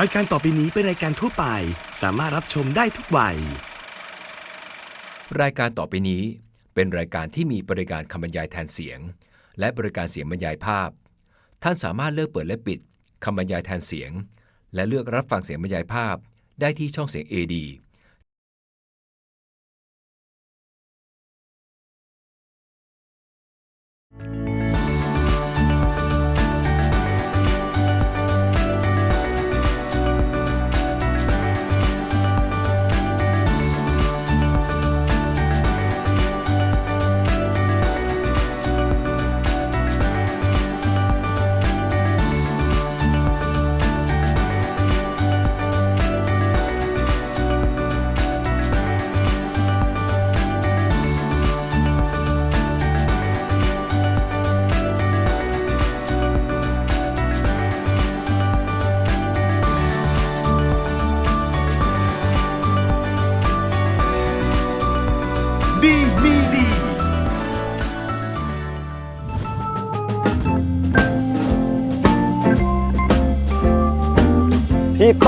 รายการต่อไปนี้เป็นรายการทั่วไป สามารถรับชมได้ทุกวัย รายการต่อไปนี้เป็นรายการที่มีบริการคำบรรยายแทนเสียง และบริการเสียงบรรยายภาพ ท่านสามารถเลือกเปิดและปิดคำบรรยายแทนเสียง และเลือกรับฟังเสียงบรรยายภาพ ได้ที่ช่องเสียง AD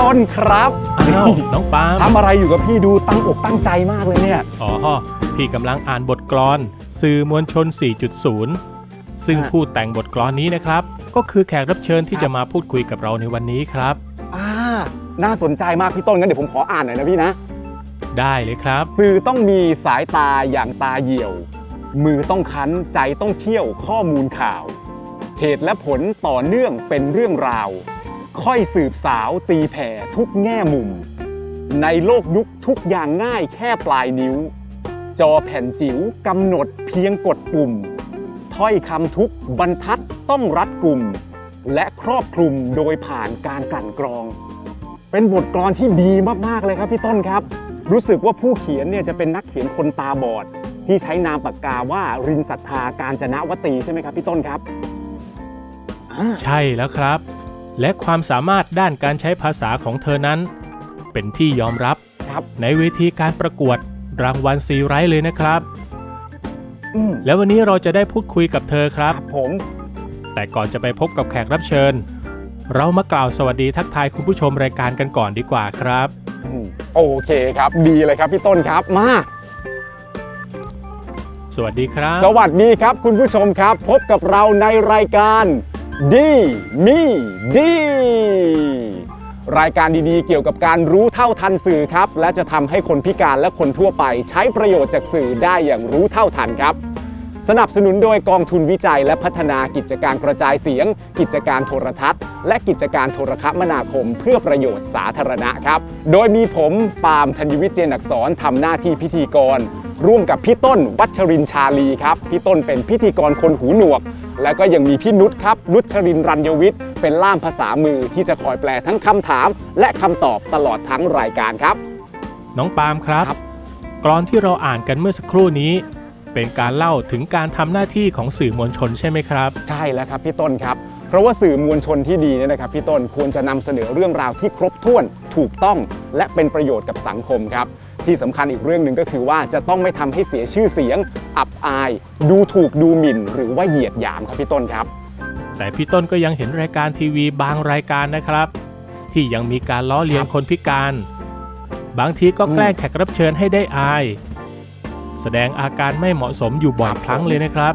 ต้นครับอ้าวน้องปาล์มทำอะไรอยู่กับพี่ดูตั้งอกตั้งใจมากเลยเนี่ย อ๋อพี่กำลังอ่านบทกลอน สื่อมวลชน 4.0 ซึ่งฮะผู้แต่งบทกลอนนี้นะครับ ก็คือแขกรับเชิญที่จะมาพูดคุยกับเราในวันนี้ครับอ่าน่าสนใจมากพี่ต้นงั้นเดี๋ยวผมขออ่านหน่อยนะพี่นะ ได้เลยครับ สื่อต้องมีสายตาอย่างตาเหี่ยว มือต้องคันใจต้องเที่ยวข้อมูลข่าวเหตุและผลต่อเนื่องเป็นเรื่องราว ค่อยสืบสาวตีแผ่ทุกแง่มุม ในโลกยุคทุกอย่างง่ายแค่ปลายนิ้ว จอแผ่นจิ๋วกำหนดเพียงกดปุ่ม ถ้อยคำทุกบรรทัดต้องรัดกลุ่ม และครอบคลุมโดยผ่านการกลั่นกรอง เป็นบทกลอนที่ดีมากๆเลยครับพี่ต้นครับ รู้สึกว่าผู้เขียนเนี่ยจะเป็นนักเขียนคนตาบอด ที่ใช้นามปากกาว่ารินศรัทธาการจนะวตีใช่ไหมครับพี่ต้นครับ ใช่แล้วครับ และความสามารถด้านการใช้ภาษาของเธอนั้น เป็นที่ยอมรับครับในเวทีการประกวดรางวัลซีไรต์เลยนะครับอืมแล้ววันนี้เราจะได้พูดคุยกับเธอครับครับ ผม แต่ก่อนจะไปพบกับแขกรับเชิญ เรามากล่าวสวัสดีทักทายคุณผู้ชมรายการกันก่อนดีกว่าครับอืมโอเคครับ ดีเลยครับพี่ต้นครับมาสวัสดีครับ สวัสดีครับคุณผู้ชมครับ พบกับเราในรายการ ดีมีดี รายการดีๆ เกี่ยวกับการรู้เท่าทันสื่อครับ และจะทำให้คนพิการและคนทั่วไปใช้ประโยชน์จากสื่อได้อย่างรู้เท่าทันครับ สนับสนุนโดยกองทุนวิจัยและพัฒนากิจการกระจายเสียง กิจการโทรทัศน์ และกิจการโทรคมนาคมเพื่อประโยชน์สาธารณะครับ โดยมีผมปาล์มธัญวิทย์เจนอักษรทำหน้าที่พิธีกร ร่วมกับพี่ต้นวัชรินทร์ชาลีครับพี่ต้นเป็นพิธีกรคนหูหนวก แล้วก็ยังมีพี่นุชครับนุชรินทร์รัญยวิทย์เป็นล่ามภาษามือที่จะคอยแปลทั้งคำถาม และคำตอบตลอดทั้งรายการครับ น้องปาล์มครับครับกรอนที่เราอ่านกันเมื่อสักครู่นี้ เป็นการเล่าถึงการทำหน้าที่ของสื่อมวลชนใช่ไหมครับ ใช่แล้วครับพี่ต้นครับเพราะว่าสื่อมวลชนที่ดีเนี่ยนะครับพี่ต้นควรจะนำเสนอเรื่องราวที่ครบถ้วนถูกต้อง และเป็นประโยชน์กับสังคมครับที่สำคัญอีกเรื่องหนึ่งก็คือว่าจะต้องไม่ทำให้เสียชื่อเสียง อับอาย ดูถูกดูหมิ่น หรือว่าเหยียดหยามครับพี่ต้นครับ แต่พี่ต้นก็ยังเห็นรายการทีวีบางรายการนะครับ ที่ยังมีการล้อเลียนครับคนพิการ บางทีก็อืมแกล้งแขกรับเชิญให้ได้อาย แสดงอาการไม่เหมาะสมอยู่บ่อยครั้งเลยนะครับ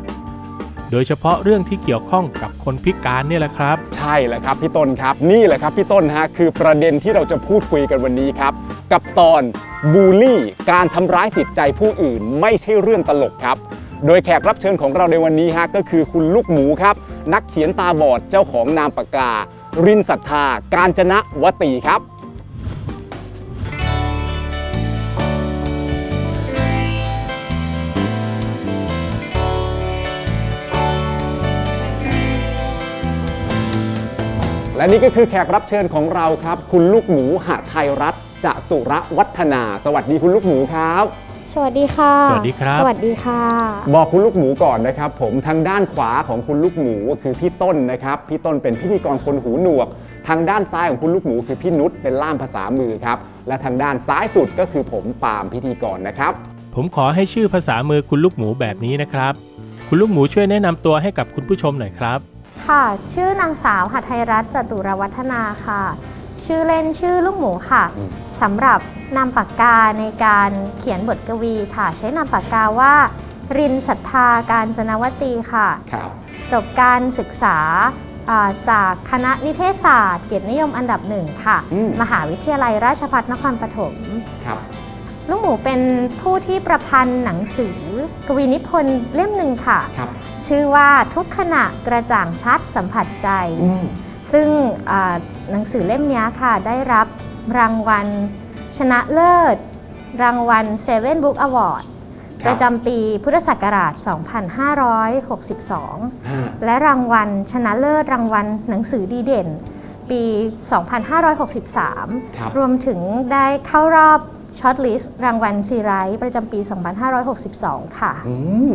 โดยเฉพาะเรื่องที่เกี่ยวข้องกับคนพิการเนี่ยแหละครับ ใช่แหละครับพี่ต้นครับ นี่แหละครับพี่ต้นฮะคือประเด็นที่เราจะพูดคุยกันวันนี้ครับ กับตอนบูลลี่ การทำร้ายจิตใจผู้อื่น ไม่ใช่เรื่องตลกครับโดยแขกรับเชิญของเราในวันนี้ฮะก็คือคุณลูกหมูครับ นักเขียนตาบอดเจ้าของนามปากกา รินศรัทธา การจนะวตีครับ และนี่ก็คือแขกรับเชิญของเราครับ คุณลูกหมูหะไทยรัฐจตุระวัฒนา สวัสดีคุณลูกหมูครับ สวัสดีค่ะ สวัสดีครับ สวัสดีค่ะ บอกคุณลูกหมูก่อนนะครับ ผมทางด้านขวาของคุณลูกหมูก็คือพี่ต้นนะครับ พี่ต้นเป็นพิธีกรคนหูหนวก ทางด้านซ้ายของคุณลูกหมูคือพี่นุชเป็นล่ามภาษามือครับ และทางด้านซ้ายสุดก็คือผมปาล์มพิธีกรนะครับ ผมขอให้ชื่อภาษามือคุณลูกหมูแบบนี้นะครับ คุณลูกหมูช่วยแนะนำตัวให้กับคุณผู้ชมหน่อยครับ ค่ะ ชื่อนางสาวหัทไทยรัตน์จตุรวัฒนาค่ะ ชื่อเล่นชื่อลูกหมูค่ะอืม สำหรับนามปากกาในการเขียนบทกวีค่ะ ใช้นามปากกาว่า รินศรัทธาการจนวตีค่ะ ครับ จบการศึกษาอ่าจากคณะนิเทศศาสตร์ เกียรตินิยมอันดับหนึ่งค่ะ อืม มหาวิทยาลัยราชภัฏนครปฐม ครับ ลูกหมูเป็นผู้ที่ประพันธ์หนังสือกวีนิพนธ์เล่มหนึ่งค่ะ ครับ ชื่อว่าทุกขณะกระจ่างชัดสัมผัสใจ อืมซึ่งอ่าหนังสือเล่มนี้ค่ะ ได้รับรางวัลชนะเลิศ รางวัล Seven Book Award ครับประจำปีพุทธศักราช 2562 ฮะและรางวัลชนะเลิศรางวัลหนังสือดีเด่น ปี 2563 ครับ รวมถึงได้เข้ารอบ ช็อตลิสต์รางวัลซีไรต์ประจำปี 2562 ค่ะ อืม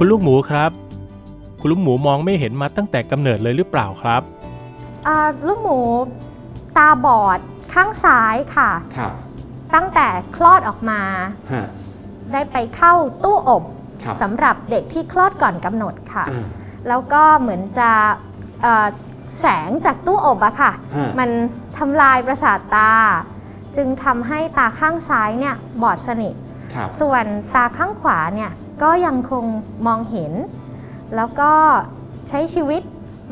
คุณลูกหมูครับ คุณลูกหมูมองไม่เห็นมาตั้งแต่กำเนิดเลยหรือเปล่าครับ อ่าลูกหมูตาบอดข้างซ้ายค่ะ ครับ ตั้งแต่คลอดออกมา ฮะ ได้ไปเข้าตู้อบครับสำหรับเด็กที่คลอดก่อนกำหนดค่ะ อ่าแล้วก็เหมือนจะเอ่อแสงจากตู้อบอะค่ะ ฮะ มันทำลายประสาทตา จึงทำให้ตาข้างซ้ายเนี่ยบอดสนิท ครับ ส่วนตาข้างขวาเนี่ยก็ยังคงมองเห็น แล้วก็ใช้ชีวิต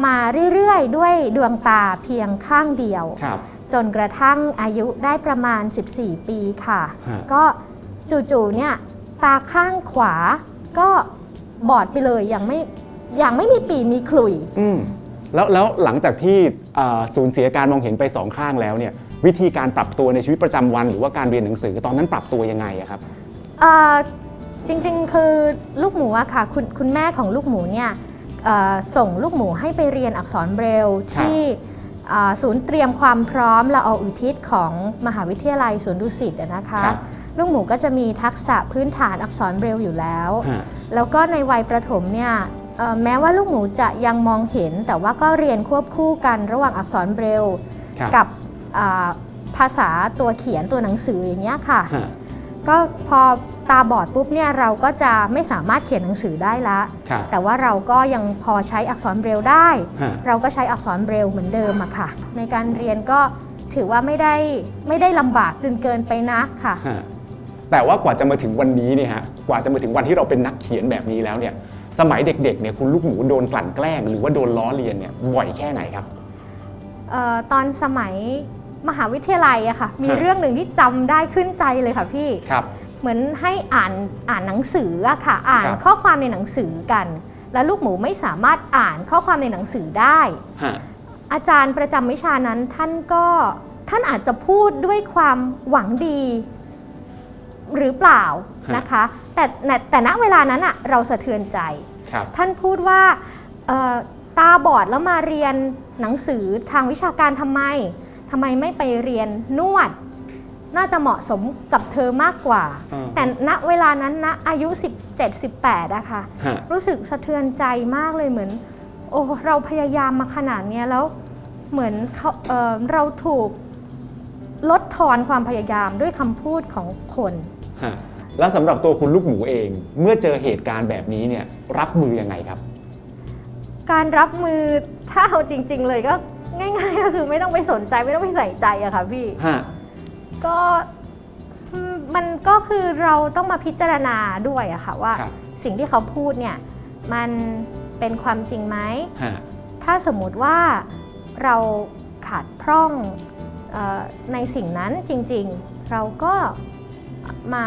มาเรื่อยๆ ด้วยดวงตาเพียงข้างเดียว ครับ จนกระทั่งอายุได้ประมาณ 14 ปีค่ะ ฮะ ก็จู่ๆเนี่ยตาข้างขวาก็บอดไปเลยยังไม่ยังไม่มีปีมีขลุยอืมแล้วแล้วหลังจากที่อ่าสูญเสียการมองเห็นไปสองข้างแล้วเนี่ยวิธีการปรับตัวในชีวิตประจำวัน หรือว่าการเรียนหนังสือตอนนั้นปรับตัวยังไงอะครับ เอ่อจริงๆ คือลูกหมูอะค่ะคุณคุณแม่ของลูกหมูเนี่ยเอ่อส่งลูกหมูให้ไปเรียนอักษรเบรลล์ที่อ่า ศูนย์เตรียมความพร้อมละอออุทิศของมหาวิทยาลัยสวนดุสิตอะนะคะครับลูกหมูก็จะมีทักษะพื้นฐานอักษรเบรลล์อยู่แล้ว ฮะ แล้วก็ในวัยประถมเนี่ยเอ่อแม้ว่าลูกหมูจะยังมองเห็น แต่ว่าก็เรียนควบคู่กันระหว่างอักษรเบรลล์ครับกับอ่าภาษาตัวเขียนตัวหนังสืออย่างเงี้ยค่ะ ฮะ ก็พอ ตาบอดปุ๊บเนี่ยเราก็จะไม่สามารถเขียนหนังสือได้ละ ครับ แต่ว่าเราก็ยังพอใช้อักษรเบรลล์ได้ ฮะ เราก็ใช้อักษรเบรลล์เหมือนเดิมอะค่ะ ในการเรียนก็ถือว่าไม่ได้ไม่ได้ลำบากจนเกินไปนักค่ะ ฮะแต่ว่ากว่าจะมาถึงวันนี้เนี่ยฮะกว่าจะมาถึงวันที่เราเป็นนักเขียนแบบนี้แล้วเนี่ย สมัยเด็กๆเนี่ยคุณลูกหมูโดนกลั่นแกล้ง หรือว่าโดนล้อเลียนเนี่ยบ่อยแค่ไหนครับ เอ่อตอนสมัยมหาวิทยาลัยอะค่ะ มีฮะ เรื่องหนึ่งที่จำได้ขึ้นใจเลยค่ะพี่ ครับ เหมือนให้อ่านอ่านหนังสืออะค่ะ อ่านครับ ข้อความในหนังสือกัน แล้วลูกหมูไม่สามารถอ่านข้อความในหนังสือได้ ฮะ อาจารย์ประจำวิชานั้นท่านก็ท่านอาจจะพูดด้วยความหวังดี หรือเปล่าฮะ นะคะ แต่แต่แต่ณเวลานั้นอะเราสะเทือนใจ ครับ ท่านพูดว่าเอ่อตาบอดแล้วมาเรียนหนังสือทางวิชาการทำไมทำไมไม่ไปเรียนนวด น่าจะเหมาะสมกับเธอมากกว่า อืมแต่ณเวลานั้นนะอายุ 17-18อะค่ะ ฮะ รู้สึกสะเทือนใจมากเลยเหมือน โอ้เราพยายามมาขนาดเนี้ยแล้วเหมือนเขาเอ่อเราถูกลดทอนความพยายามด้วยคำพูดของคน ฮะแล้วสำหรับตัวคุณลูกหมูเอง เมื่อเจอเหตุการณ์แบบนี้เนี่ยรับมือยังไงครับ การรับมือถ้าเอาจริง ๆ เลยก็ง่ายๆก็คือไม่ต้องไปสนใจไม่ต้องไปใส่ใจอะค่ะพี่ ฮะ ก็อืมมันก็คือเราต้องมาพิจารณาด้วยอะค่ะว่าครับสิ่งที่เขาพูดเนี่ยมันเป็นความจริงไหม ฮะ ถ้าสมมุติว่าเราขาดพร่องเออในสิ่งนั้นจริงๆ เราก็มา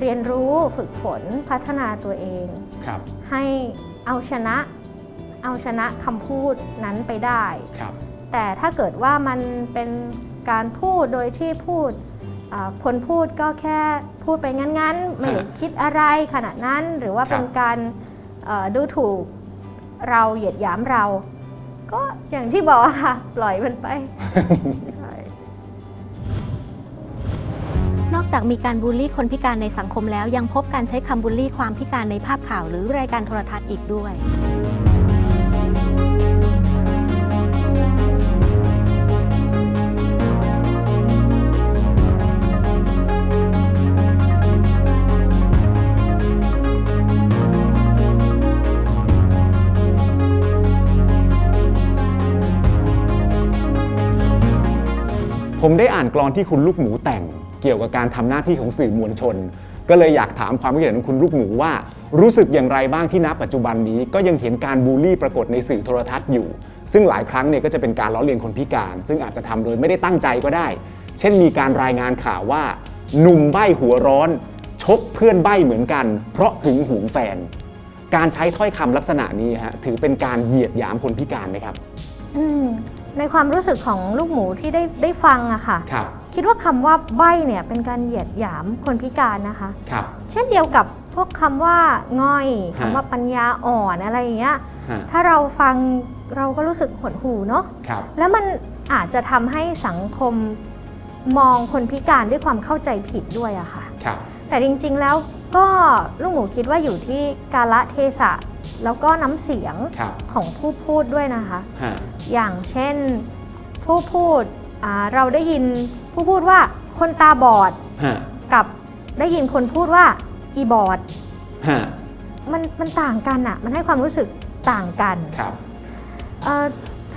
เรียนรู้ฝึกฝนพัฒนาตัวเอง ครับ ให้เอาชนะเอาชนะคำพูดนั้นไปได้ ครับ แต่ถ้าเกิดว่ามันเป็น การพูดโดยที่พูดอ่าคนพูดก็แค่พูดไปงั้นๆ ไม่ได้ฮะคิดอะไรขนาดนั้นหรือว่าครับเป็นการเอ่อดูถูกเราเหยียดหยามเรา ก็อย่างที่บอกอะค่ะปล่อยมันไปใช่นอกจากมีการบูลลี่คนพิการในสังคมแล้วยังพบการใช้คำบูลลี่ความพิการในภาพข่าวหรือรายการโทรทัศน์อีกด้วย ผมได้อ่านกลอนที่คุณลูกหมูแต่ง เกี่ยวกับการทำหน้าที่ของสื่อมวลชน ก็เลยอยากถามความคิดเห็นของคุณลูกหมูว่า รู้สึกอย่างไรบ้างที่ณปัจจุบันนี้ก็ยังเห็นการบูลลี่ปรากฏในสื่อโทรทัศน์อยู่ ซึ่งหลายครั้งเนี่ยก็จะเป็นการล้อเลียนคนพิการ ซึ่งอาจจะทำโดยไม่ได้ตั้งใจก็ได้ เช่นมีการรายงานข่าวว่าหนุ่มใบ้หัวร้อน ชกเพื่อนใบ้เหมือนกัน เพราะหึงหวงแฟน การใช้ถ้อยคำลักษณะนี้ฮะถือเป็นการเหยียดหยามคนพิการไหมครับ อืม ในความรู้สึกของลูกหมูที่ได้ได้ฟังอะค่ะ ครับ คิดว่าคำว่าใบ้เนี่ยเป็นการเหยียดหยามคนพิการนะคะ ครับ เช่นเดียวกับพวกคำว่าง่อยฮะคำว่าปัญญาอ่อนอะไรอย่างเงี้ย ฮะถ้าเราฟังเราก็รู้สึกหดหู่เนาะ ครับ แล้วมันอาจจะทำให้สังคมมองคนพิการด้วยความเข้าใจผิดด้วยอะค่ะ ครับ แต่จริงๆแล้วก็ลูกหมูคิดว่าอยู่ที่กาละเทศะ แล้วก็น้ำเสียงครับของผู้พูดด้วยนะคะ ฮะอย่างเช่นผู้พูดอ่าเราได้ยินผู้พูดว่าคนตาบอดฮะกับได้ยินคนพูดว่าอีบอดฮะมันมันต่างกันอะมันให้ความรู้สึกต่างกัน ครับเอ่อ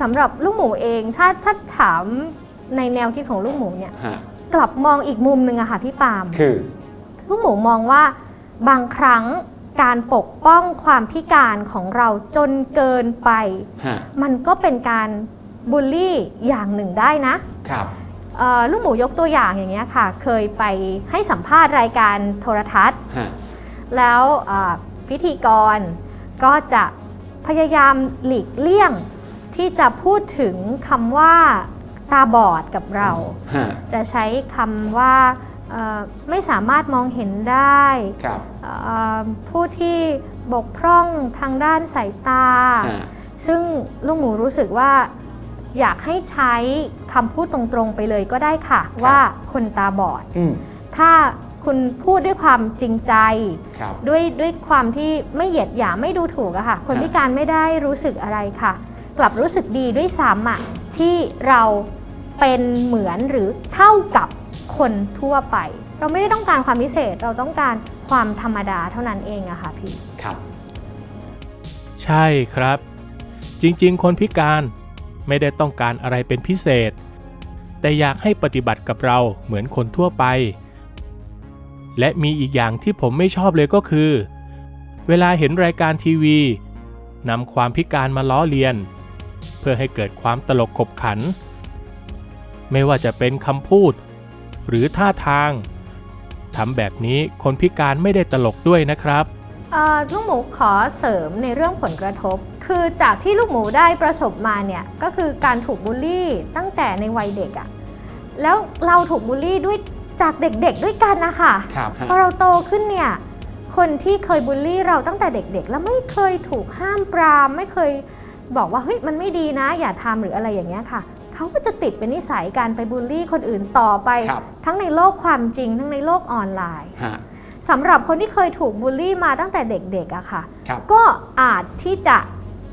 สำหรับลูกหมูเองถ้าถ้าถามในแนวคิดของลูกหมูเนี่ยฮะกลับมองอีกมุมหนึ่งอะค่ะพี่ปาล์มคือ ลูกหมูมองว่าบางครั้ง การปกป้องความพิการของเราจนเกินไป ฮะมันก็เป็นการบูลลี่อย่างหนึ่งได้นะ ครับ เอ่อลูกหมูยกตัวอย่างอย่างเงี้ยค่ะ เคยไปให้สัมภาษณ์รายการโทรทัศน์ ฮะ แล้วอ่าพิธีกรก็จะพยายามหลีกเลี่ยง ที่จะพูดถึงคำว่าตาบอดกับเรา ฮะ จะใช้คำว่าเอ่อ ไม่สามารถมองเห็นได้ครับเอ่อผู้ที่บกพร่องทางด้านสายตาฮะซึ่งลูกหมูรู้สึกว่าอยากให้ใช้คำพูดตรงๆไปเลยก็ได้ค่ะ ว่าคนตาบอดอืมถ้าคุณพูดด้วยความจริงใจครับด้วยด้วยความที่ไม่เหยียดหยามไม่ดูถูกอะค่ะคนฮะพิการไม่ได้รู้สึกอะไรค่ะ กลับรู้สึกดีด้วยซ้ำอะที่เราเป็นเหมือนหรือเท่ากับ คนทั่วไป เราไม่ได้ต้องการความพิเศษเราต้องการความธรรมดาเท่านั้นเองอะค่ะพี่ครับ ใช่ครับ จริงๆ คนพิการไม่ได้ต้องการอะไรเป็นพิเศษ แต่อยากให้ปฏิบัติกับเราเหมือนคนทั่วไป และมีอีกอย่างที่ผมไม่ชอบเลยก็คือ เวลาเห็นรายการทีวีนำความพิการมาล้อเลียน เพื่อให้เกิดความตลกขบขัน ไม่ว่าจะเป็นคำพูด หรือท่าทางทำแบบนี้คนพิการไม่ได้ตลกด้วยนะครับเอ่อลูกหมูขอเสริมในเรื่องผลกระทบ คือจากที่ลูกหมูได้ประสบมาเนี่ยก็คือการถูกบูลลี่ตั้งแต่ในวัยเด็กอะแล้วเราถูกบูลลี่ด้วยจากเด็กๆด้วยกันนะคะครับฮะพอเราโตขึ้นเนี่ยคนที่เคยบูลลี่เราตั้งแต่เด็กๆ แล้วไม่เคยถูกห้ามปราม ไม่เคยบอกว่าเฮ้ยมันไม่ดีนะ อย่าทำหรืออะไรอย่างเงี้ยค่ะ เขาก็จะติดเป็นนิสัยการไปบูลลี่คนอื่นต่อไปครับทั้งในโลกความจริง ทั้งในโลกออนไลน์ฮะสำหรับคนที่เคยถูกบูลลี่มาตั้งแต่เด็กๆอะค่ะครับก็อาจที่จะ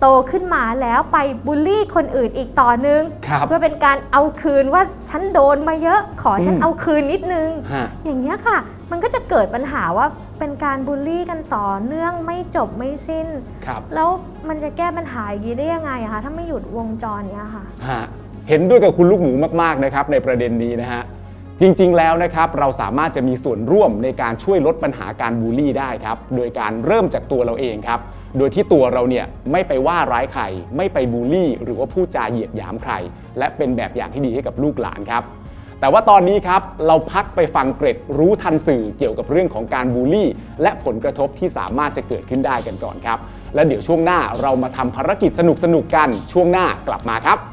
โตขึ้นมาแล้วไปบูลลี่คนอื่นอีกต่อนึงครับเพื่อเป็นการเอาคืนว่าฉันโดนมาเยอะขอฉันอืมเอาคืนนิดนึงฮะอย่างเงี้ยค่ะ มันก็จะเกิดปัญหาว่าเป็นการบูลลี่กันต่อเนื่องไม่จบไม่สิ้นครับแล้วมันจะแก้ปัญหาอย่างนี้ได้ยังไงอะคะถ้าไม่หยุดวงจรเนี้ยค่ะฮะ เห็นด้วยกับคุณลูกหมูมากๆนะครับในประเด็นนี้นะฮะจริงๆ แล้วนะครับเราสามารถจะมีส่วนร่วมในการช่วยลดปัญหาการบูลลี่ได้ครับโดยการเริ่มจากตัวเราเองครับโดยที่ตัวเราเนี่ยไม่ไปว่าร้ายใคร ไม่ไปบูลลี่ หรือว่าพูดจาเหยียดหยามใคร และเป็นแบบอย่างที่ดีให้กับลูกหลานครับแต่ว่าตอนนี้ครับเราพักไปฟังเกร็ดรู้ทันสื่อเกี่ยวกับเรื่องของการบูลลี่ และผลกระทบที่สามารถจะเกิดขึ้นได้กันก่อนครับ และเดี๋ยวช่วงหน้าเรามาทำภารกิจสนุกๆกันช่วงหน้ากลับมาครับ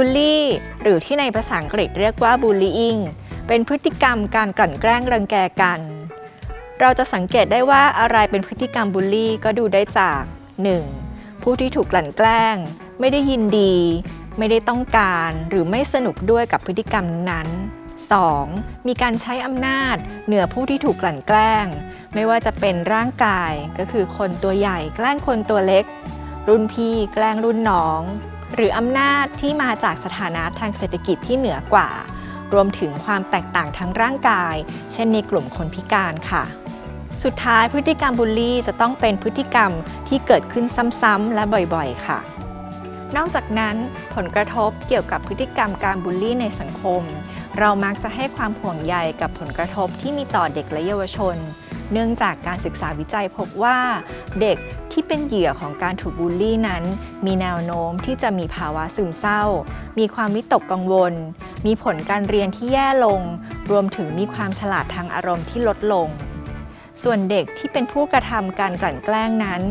บูลลี่ หรือที่ในภาษาอังกฤษเรียกว่า bullying เป็นพฤติกรรมการกลั่นแกล้งรังแกกัน เราจะสังเกตได้ว่าอะไรเป็นพฤติกรรมบูลลี่ก็ดูได้จาก 1. ผู้ที่ถูกกลั่นแกล้ง ไม่ได้ยินดี ไม่ได้ต้องการหรือไม่สนุกด้วยกับพฤติกรรมนั้น 2. มีการใช้อำนาจเหนือผู้ที่ถูกกลั่นแกล้ง ไม่ว่าจะเป็นร่างกายก็คือคนตัวใหญ่แกล้งคนตัวเล็ก รุ่นพี่แกล้งรุ่นน้อง หรืออำนาจที่มาจากสถานะทางเศรษฐกิจที่เหนือกว่า รวมถึงความแตกต่างทางร่างกาย เช่นในกลุ่มคนพิการค่ะ สุดท้ายพฤติกรรมบูลลี่จะต้องเป็นพฤติกรรมที่เกิดขึ้นซ้ำๆและบ่อยๆ ค่ะ นอกจากนั้นผลกระทบเกี่ยวกับพฤติกรรมการบูลลี่ในสังคม เรามักจะให้ความห่วงใยกับผลกระทบที่มีต่อเด็กและเยาวชน เนื่องจากการศึกษาวิจัยพบว่าเด็ก ที่เป็นเหยื่อของการถูกบูลลี่นั้น มีแนวโน้มที่จะมีภาวะซึมเศร้า มีความวิตกกังวล มีผลการเรียนที่แย่ลง รวมถึงมีความฉลาดทางอารมณ์ที่ลดลง ส่วนเด็กที่เป็นผู้กระทำการกลั่นแกล้งนั้น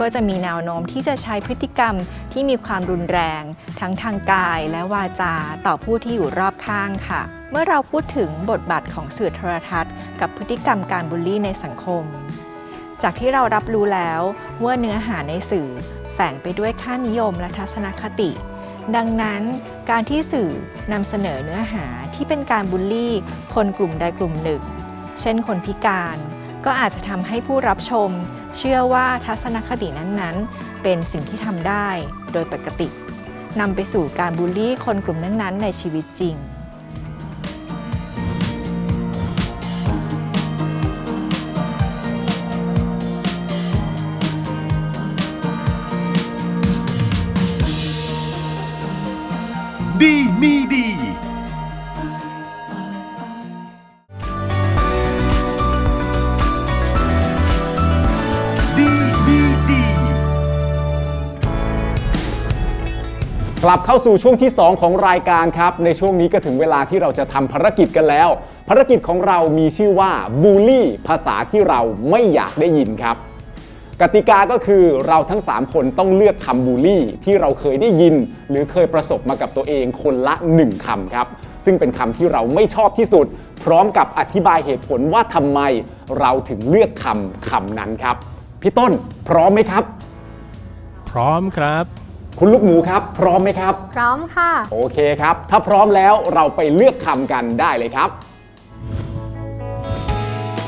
ก็จะมีแนวโน้มที่จะใช้พฤติกรรมที่มีความรุนแรง ทั้งทางกายและวาจาต่อผู้ที่อยู่รอบข้างค่ะ เมื่อเราพูดถึงบทบาทของสื่อโทรทัศน์ กับพฤติกรรมการบูลลี่ในสังคม จากที่เรารับรู้แล้วว่าเนื้อหาในสื่อแฝงไปด้วยค่านิยมและทัศนคติ ดังนั้นการที่สื่อนำเสนอเนื้อหาที่เป็นการบูลลี่ คนกลุ่มใดกลุ่มหนึ่ง เช่นคนพิการ ก็อาจจะทำให้ผู้รับชม เชื่อว่าทัศนคตินั้นๆ เป็นสิ่งที่ทำได้โดยปกตินำไปสู่การบูลลี่คนกลุ่มนั้นๆ ในชีวิตจริง กลับเข้าสู่ช่วงที่ 2 ของรายการครับ ในช่วงนี้ก็ถึงเวลาที่เราจะทำภารกิจกันแล้ว ภารกิจของเรามีชื่อว่าบูลลี่ ภาษาที่เราไม่อยากได้ยินครับ กติกาก็คือเราทั้ง 3 คนต้องเลือกคำบูลลี่ ที่เราเคยได้ยิน หรือเคยประสบมากับตัวเองคนละ 1คำครับ ซึ่งเป็นคำที่เราไม่ชอบที่สุด พร้อมกับอธิบายเหตุผลว่าทำไมเราถึงเลือกคำคำนั้นครับ พี่ต้นพร้อมไหมครับ พร้อมครับ คุณลูกหมูครับ พร้อมไหมครับ พร้อมค่ะ โอเคครับ ถ้าพร้อมแล้วเราไปเลือกคำกันได้เลยครับ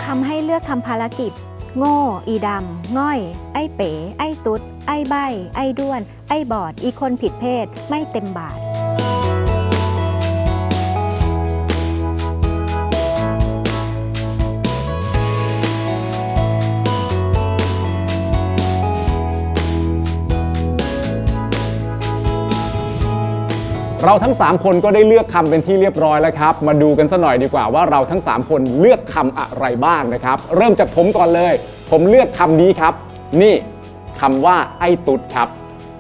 คำให้เลือกทำภารกิจ โง่ อีดำง่อย ไอ้เป๋ ไอ้ตุ๊ด ไอ้ใบ ไอ้ด้วน ไอ้บอด อีคนผิดเพศ ไม่เต็มบาท เราทั้ง 3 คนก็ได้เลือกคำเป็นที่เรียบร้อยแล้วครับ มาดูกันสัหน่อยดีกว่าว่าเราทั้ง 3 คนเลือกคำอะไรบ้างนะครับ เริ่มจากผมก่อนเลย ผมเลือกคำนี้ครับ นี่คำว่าไอ้ตุ๊ดครับ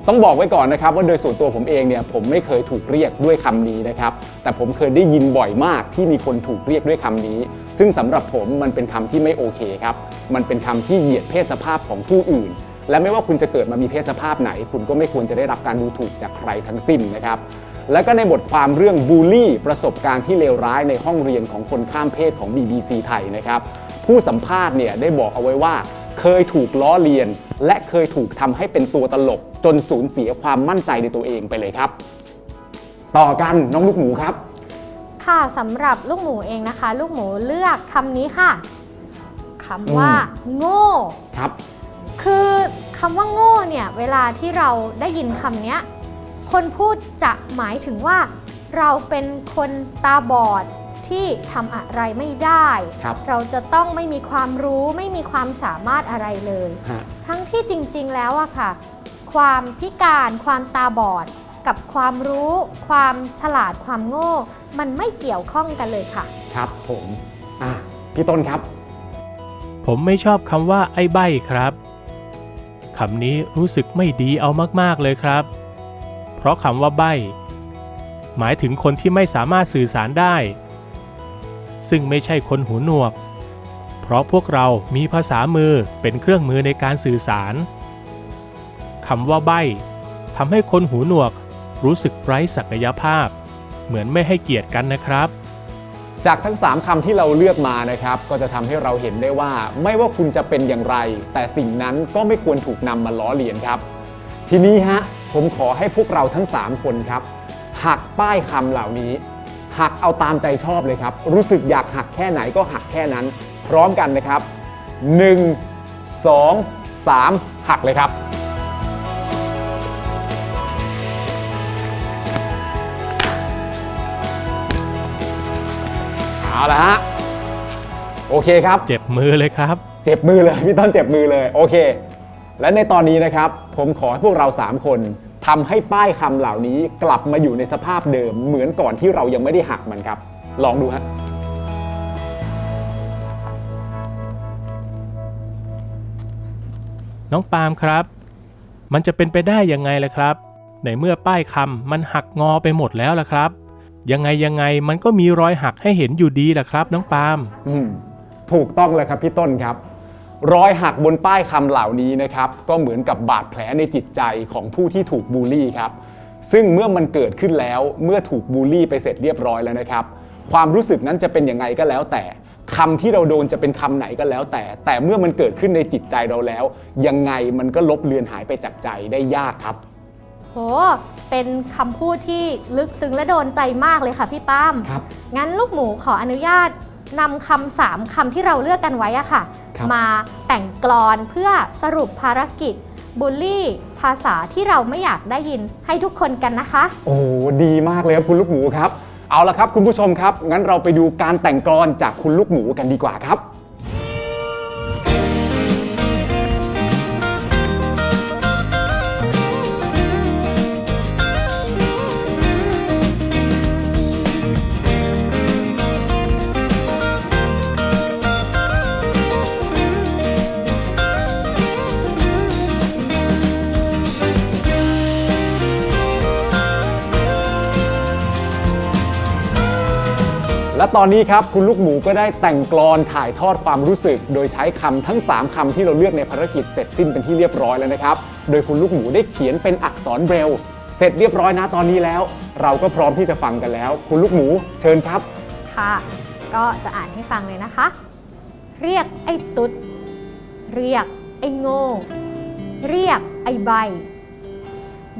ต้องบอกไว้ก่อนนะครับว่าโดยส่วนตัวผมเองเนี่ยผมไม่เคยถูกเรียกด้วยคำนี้นะครับแต่ผมเคยได้ยินบ่อยมากที่มีคนถูกเรียกด้วยคำนี้ ซึ่งสำหรับผมมันเป็นคำที่ไม่โอเคครับมันเป็นคำที่เหยียดเพศสภาพของผู้อื่น และไม่ว่าคุณจะเกิดมามีเพศสภาพไหน คุณก็ไม่ควรจะได้รับการดูถูกจากใครทั้งสิ้นนะครับ แล้วก็ในบทความเรื่องบูลลี่ประสบการณ์ที่เลวร้ายในห้องเรียนของคนข้ามเพศของ BBC ไทยนะครับผู้สัมภาษณ์เนี่ยได้บอกเอาไว้ว่า เคยถูกล้อเลียน และเคยถูกทำให้เป็นตัวตลก จนสูญเสียความมั่นใจในตัวเองไปเลยครับ ต่อกันน้องลูกหมูครับ ค่ะสำหรับลูกหมูเองนะคะ ลูกหมูเลือกคำนี้ค่ะคำว่าโง่ครับ คือคำว่าโง่เนี่ยเวลาที่เราได้ยินคำเนี้ย คนพูดจะหมายถึงว่า เราเป็นคนตาบอดที่ทำอะไรไม่ได้ครับเราจะต้องไม่มีความรู้ไม่มีความสามารถอะไรเลยฮะทั้งที่จริงๆแล้วอะค่ะ ความพิการความตาบอด กับความรู้ ความฉลาดความโง่ มันไม่เกี่ยวข้องกันเลยค่ะ ครับผมอะพี่ต้นครับ ผมไม่ชอบคำว่าไอ้ใบครับคำนี้รู้สึกไม่ดีเอามากๆเลยครับ เพราะคำว่าใบหมายถึงคนที่ไม่สามารถสื่อสารได้ ซึ่งไม่ใช่คนหูหนวก เพราะพวกเรามีภาษามือเป็นเครื่องมือในการสื่อสารคำว่าใบทำให้คนหูหนวกรู้สึกไร้ศักยภาพ เหมือนไม่ให้เกียรติกันนะครับ จากทั้ง 3คำที่เราเลือกมานะครับ ก็จะทำให้เราเห็นได้ว่า ไม่ว่าคุณจะเป็นอย่างไร แต่สิ่งนั้นก็ไม่ควรถูกนำมาล้อเลียนครับ ทีนี้ฮะ ผมขอให้พวกเราทั้ง 3 คนครับ หักป้ายคำเหล่านี้ หักเอาตามใจชอบเลยครับ รู้สึกอยากหักแค่ไหนก็หักแค่นั้น พร้อมกันนะครับ 1 2 3 หักเลยครับเอาละฮะโอเคครับ เจ็บมือเลยครับ เจ็บมือเลยพี่ต้นเจ็บมือเลย โอเค และในตอนนี้นะครับ ผมขอให้พวกเรา 3 คนทำให้ป้ายคำเหล่านี้กลับมาอยู่ในสภาพเดิม เหมือนก่อนที่เรายังไม่ได้หักมันครับ ลองดูฮะน้องปาล์มครับ มันจะเป็นไปได้ยังไงล่ะครับ ในเมื่อป้ายคำมันหักงอไปหมดแล้วล่ะครับ ยังไงยังไงมันก็มีรอยหักให้เห็นอยู่ดีล่ะครับ น้องปาล์มอืมถูกต้องเลยครับพี่ต้นครับ รอยหักบนป้ายคำเหล่านี้นะครับก็เหมือนกับบาดแผลในจิตใจของผู้ที่ถูกบูลลี่ครับซึ่งเมื่อมันเกิดขึ้นแล้วเมื่อถูกบูลลี่ไปเสร็จเรียบร้อยแล้วนะครับ ความรู้สึกนั้นจะเป็นยังไงก็แล้วแต่คำที่เราโดนจะเป็นคำไหนก็แล้วแต่ แต่เมื่อมันเกิดขึ้นในจิตใจเราแล้ว ยังไงมันก็ลบเลือนหายไปจากใจได้ยากครับ โห เป็นคำพูดที่ลึกซึ้งและโดนใจมากเลยค่ะพี่ป้ามครับ งั้นลูกหมูขออนุญาต นำคำสามคำที่เราเลือกกันไว้อะค่ะ ครับ มาแต่งกลอนเพื่อสรุปภารกิจบูลลี่ ภาษาที่เราไม่อยากได้ยินให้ทุกคนกันนะคะ โอ้โหดีมากเลยครับคุณลูกหมูครับ เอาละครับคุณผู้ชมครับ งั้นเราไปดูการแต่งกลอนจากคุณลูกหมูกันดีกว่าครับ และตอนนี้ครับคุณลูกหมูก็ได้แต่งกลอนถ่ายทอดความรู้สึก โดยใช้คำทั้ง 3คำที่เราเลือกในภารกิจเสร็จสิ้นเป็นที่เรียบร้อยแล้วนะครับ โดยคุณลูกหมูได้เขียนเป็นอักษรเบรลเสร็จเรียบร้อยนะตอนนี้แล้ว เราก็พร้อมที่จะฟังกันแล้ว คุณลูกหมูเชิญครับ ค่ะ ก็จะอ่านให้ฟังเลยนะคะ เรียกไอ้ตุ๊ด เรียกไอ้โง่ เรียกไอ้ใบ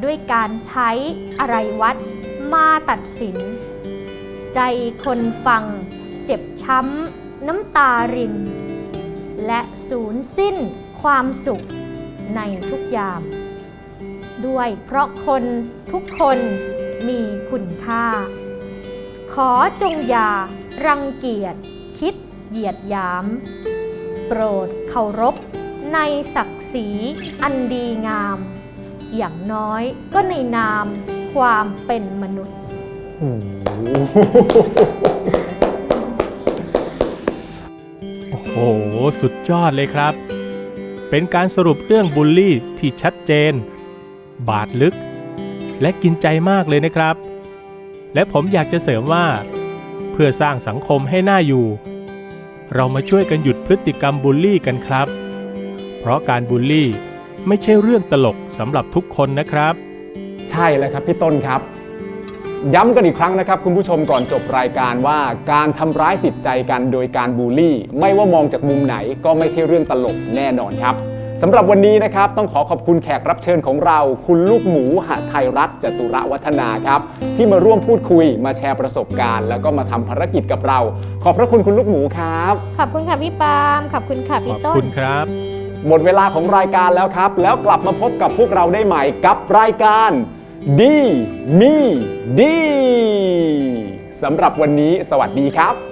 ด้วยการใช้อะไรวัดมาตัดสิน ใจคนฟัง เจ็บช้ำ น้ำตาริน และสูญสิ้นความสุขในทุกยาม ด้วยเพราะคนทุกคนมีคุณค่า ขอจงอย่ารังเกียจคิดเหยียดยาม โปรดเคารพในศักดิ์ศรีอันดีงาม อย่างน้อยก็ในนามความเป็นมนุษย์ โอ้โห สุดยอดเลยครับ เป็นการสรุปเรื่องบูลลี่ที่ชัดเจน บาดลึก และกินใจมากเลยนะครับ และผมอยากจะเสริมว่า เพื่อสร้างสังคมให้น่าอยู่ เรามาช่วยกันหยุดพฤติกรรมบูลลี่กันครับ เพราะการบูลลี่ไม่ใช่เรื่องตลกสำหรับทุกคนนะครับ ใช่แล้วครับพี่ต้นครับ ย้ำกันอีกครั้งนะครับ คุณผู้ชมก่อนจบรายการว่าการทำร้ายจิตใจกันโดยการบูลลี่ ไม่ว่ามองจากมุมไหนก็ไม่ใช่เรื่องตลกแน่นอนครับสำหรับวันนี้นะครับต้องขอขอบคุณแขกรับเชิญของเรา คุณลูกหมูหไทยรัฐจตุระวัฒนาครับที่มาร่วมพูดคุยมาแชร์ประสบการณ์ แล้วก็มาทำภารกิจกับเรา ขอบพระคุณคุณลูกหมูครับ ขอบคุณค่ะพี่ปาล์มขอบคุณค่ะขพี่อบต้คุนณครับ หมดเวลาของรายการแล้วครับ แล้วกลับมาพบกับพวกเราได้ใหม่กับรายการ ดี มี ดีสำหรับวันนี้สวัสดีครับ